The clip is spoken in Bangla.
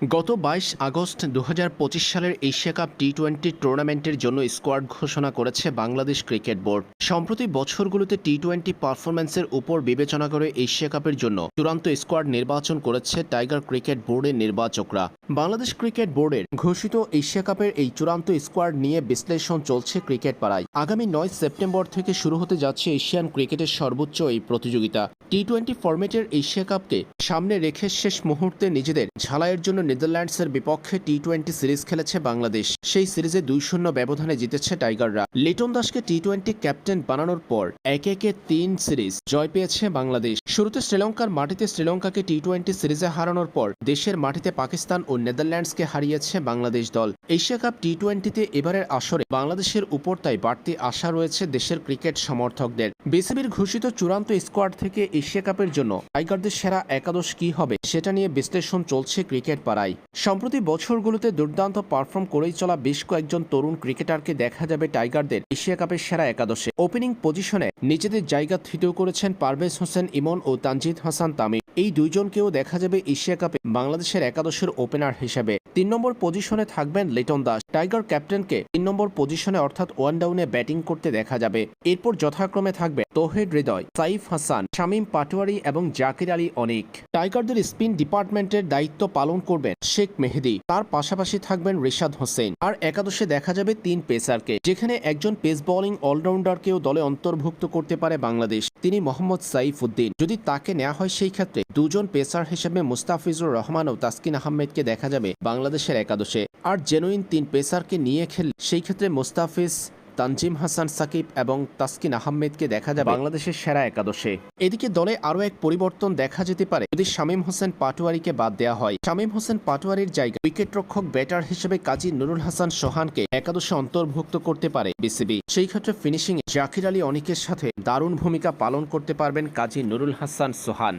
গত বাইশ আগস্ট দু হাজার পঁচিশ সালের এশিয়া কাপ টি টোয়েন্টি টুর্নামেন্টের জন্য স্কোয়াড ঘোষণা করেছে বাংলাদেশ ক্রিকেট বোর্ড। সম্প্রতি বছরগুলোতে টি টোয়েন্টি পারফরম্যান্সের উপর বিবেচনা করে এশিয়া কাপের জন্য চূড়ান্ত স্কোয়াড নির্বাচন করেছে টাইগার ক্রিকেট বোর্ডের নির্বাচকরা। বাংলাদেশ ক্রিকেট বোর্ডের ঘোষিত এশিয়া কাপের এই চূড়ান্ত স্কোয়াড নিয়ে বিশ্লেষণ চলছে ক্রিকেট পাড়ায়। আগামী নয় সেপ্টেম্বর থেকে শুরু হতে যাচ্ছে এশিয়ান ক্রিকেটের সর্বোচ্চ এই প্রতিযোগিতা। টি টোয়েন্টি ফরম্যাটের এশিয়া কাপকে সামনে রেখে শেষ মুহূর্তে নিজেদের ঝালাইয়ের জন্য নেদারল্যান্ডসের বিপক্ষে টি টোয়েন্টি সিরিজ খেলেছে বাংলাদেশ। সেই সিরিজে দুই শূন্য ব্যবধানে জিতেছে টাইগাররা। লিটন দাসকে টি টোয়েন্টি ক্যাপ্টেন বানানোর পর একে একে তিন সিরিজ জয় পেয়েছে বাংলাদেশ। শুরুতে শ্রীলঙ্কার মাটিতে শ্রীলঙ্কাকে টি টোয়েন্টি সিরিজে হারানোর পর দেশের মাটিতে পাকিস্তান ও নেদারল্যান্ডসকে হারিয়েছে বাংলাদেশ দল। এশিয়া কাপ টি টোয়েন্টিতে এবারের আসরে বাংলাদেশের উপর তাই বাড়তি আশা রয়েছে দেশের ক্রিকেট সমর্থকদের। বিসিবির ঘোষিত চূড়ান্ত স্কোয়াড থেকে এশিয়া কাপের জন্য টাইগারদের সেরা একাদশ কি হবে সেটা নিয়ে বিশ্লেষণ চলছে ক্রিকেট পাড়ায়। সম্প্রতি বছরগুলোতে দুর্দান্ত পারফর্ম করেই চলা বেশ কয়েকজন তরুণ ক্রিকেটারকে দেখা যাবে টাইগারদের এশিয়া কাপের সেরা একাদশে। ওপেনিং পজিশনে নিজেদের জায়গা থিতেও করেছেন পারভেজ হোসেন ইমন ও তানজিদ হাসান তামিম। এই দুইজনকেও দেখা যাবে এশিয়া কাপে বাংলাদেশের একাদশের ওপেনার হিসেবে। তিন নম্বর পজিশনে থাকবেন লিটন দাস। টাইগার ক্যাপ্টেনকে তিন নম্বর পজিশনে অর্থাৎ ওয়ান ডাউনে ব্যাটিং করতে দেখা যাবে। এরপর যথাক্রমে থাকবে তোহেদ হৃদয়, সাইফ হাসান, শামীম পাটোয়ারি এবং জাকির আলী অনিক। টাইগারদের স্পিন ডিপার্টমেন্টের দায়িত্ব পালন করবেন শেখ মেহেদি। তার পাশাপাশি থাকবেন রিশাদ হোসেন। আর একাদশে দেখা যাবে তিন পেসারকে, যেখানে একজন পেস বোলিং অলরাউন্ডারকেও দলে অন্তর্ভুক্ত করতে পারে বাংলাদেশ। তিনি মোহাম্মদ সাইফ উদ্দিন। যদি তাকে নেওয়া হয় সেই ক্ষেত্রে দুজন পেসার হিসেবে মুস্তাফিজুর রহমান ও তাসকিন আহমেদকে দেখা যাবে বাংলাদেশের একাদশে। আর জেনুইন তিন পেসারকে নিয়ে খেললে সেই ক্ষেত্রে মোস্তাফিজ তানজিম হাসান সাকিব এবং তাসকিন আহমেদকে দেখা যাবে। বাংলাদেশের সেরা একাদশে। এদিকে দলে আরও এক পরিবর্তন দেখা যেতে পারে যদি শামীম হোসেন পাটোয়ারিকে বাদ দেওয়া হয়। শামীম হোসেন পাটোয়ারির জায়গায় উইকেটরক্ষক ব্যাটার হিসেবে কাজী নুরুল হাসান সোহানকে একাদশে অন্তর্ভুক্ত করতে পারে বিসিবি। সেই ক্ষেত্রে ফিনিশিংয়ে জাকির আলী অনিকের সাথে দারুণ ভূমিকা পালন করতে পারবেন কাজী নুরুল হাসান সোহান।